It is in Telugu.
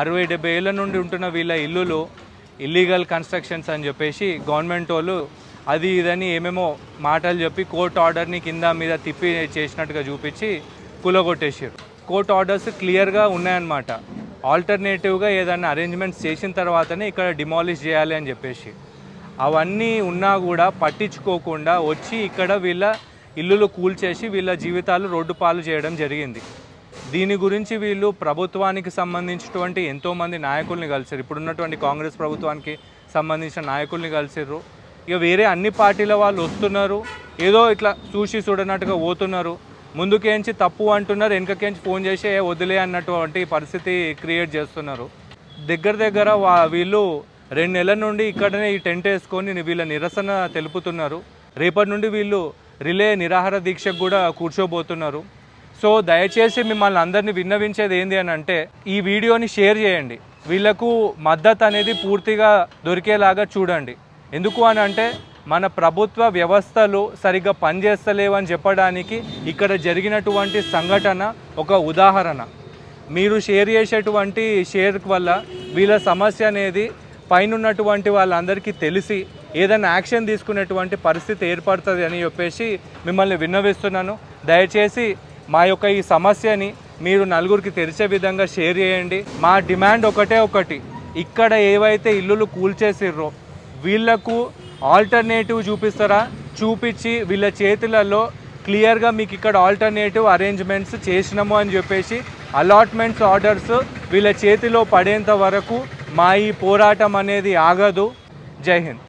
అరవై డెబ్బై ఏళ్ళ నుండి ఉంటున్న వీళ్ళ ఇల్లులు ఇల్లీగల్ కన్స్ట్రక్షన్స్ అని చెప్పేసి గవర్నమెంట్ వాళ్ళు అది ఇదని ఏమేమో మాటలు చెప్పి కోర్ట్ ఆర్డర్ని కింద మీద తిప్పి చేసినట్టుగా చూపించి కూలగొట్టేసారు కోర్ట్ ఆర్డర్స్ క్లియర్గా ఉన్నాయన్నమాట. ఆల్టర్నేటివ్గా ఏదైనా అరేంజ్మెంట్స్ చేసిన తర్వాతనే ఇక్కడ డిమాలిష్ చేయాలి అని చెప్పేసి. అవన్నీ ఉన్నా కూడా పట్టించుకోకుండా వచ్చి ఇక్కడ వీళ్ళ ఇల్లులు కూల్చేసి వీళ్ళ జీవితాలు రోడ్డు పాలు చేయడం జరిగింది. దీని గురించి వీళ్ళు ప్రభుత్వానికి సంబంధించినటువంటి ఎంతోమంది నాయకుల్ని కలిసారు ఇప్పుడున్నటువంటి కాంగ్రెస్ ప్రభుత్వానికి సంబంధించిన నాయకుల్ని కలిసిర్రు. ఇక వేరే అన్ని పార్టీల వాళ్ళు వస్తున్నారు. ఏదో ఇట్లా చూసి చూడనట్టుగా పోతున్నారు. ముందుకేంచి తప్పు అంటున్నారు వెనకకేంచి ఫోన్ చేసి వదిలే అన్నటువంటి పరిస్థితి క్రియేట్ చేస్తున్నారు. దగ్గర దగ్గర వా వీళ్ళు రెండు నెలల నుండి ఇక్కడనే ఈ టెంట్ వేసుకొని వీళ్ళ నిరసన తెలుపుతున్నారు. రేపటి నుండి వీళ్ళు రిలే నిరాహార దీక్షకు కూడా కూర్చోబోతున్నారు. సో దయచేసి మిమ్మల్ని అందరినీ విన్నవించేది ఏంది అని అంటే ఈ వీడియోని షేర్ చేయండి. వీళ్ళకు మద్దతు అనేది పూర్తిగా దొరికేలాగా చూడండి. ఎందుకు అని అంటే మన ప్రభుత్వ వ్యవస్థలు సరిగ్గా పనిచేస్తలేవని చెప్పడానికి ఇక్కడ జరిగినటువంటి సంఘటన ఒక ఉదాహరణ. మీరు షేర్ చేసేటువంటి షేర్ వల్ల వీళ్ళ సమస్య అనేది పైన ఉన్నటువంటి వాళ్ళందరికీ తెలిసి ఏదైనా యాక్షన్ తీసుకునేటువంటి పరిస్థితి ఏర్పడుతుంది అని చెప్పేసి మిమ్మల్ని విన్నవిస్తున్నాను. దయచేసి మా యొక్క ఈ సమస్యని మీరు నలుగురికి తెరిచే విధంగా షేర్ చేయండి. మా డిమాండ్ ఒకటే ఒకటి. ఇక్కడ ఏవైతే ఇల్లులు కూల్చేసిర్రో వీళ్ళకు ఆల్టర్నేటివ్ చూపిస్తారా? చూపించి వీళ్ళ చేతులలో క్లియర్గా మీకు ఇక్కడ ఆల్టర్నేటివ్ అరేంజ్మెంట్స్ చేసినాము అని చెప్పేసి అలాట్మెంట్స్ ఆర్డర్స్ వీళ్ళ చేతిలో పడేంత వరకు మా ఈ పోరాటం అనేది ఆగదు. జై హింద్.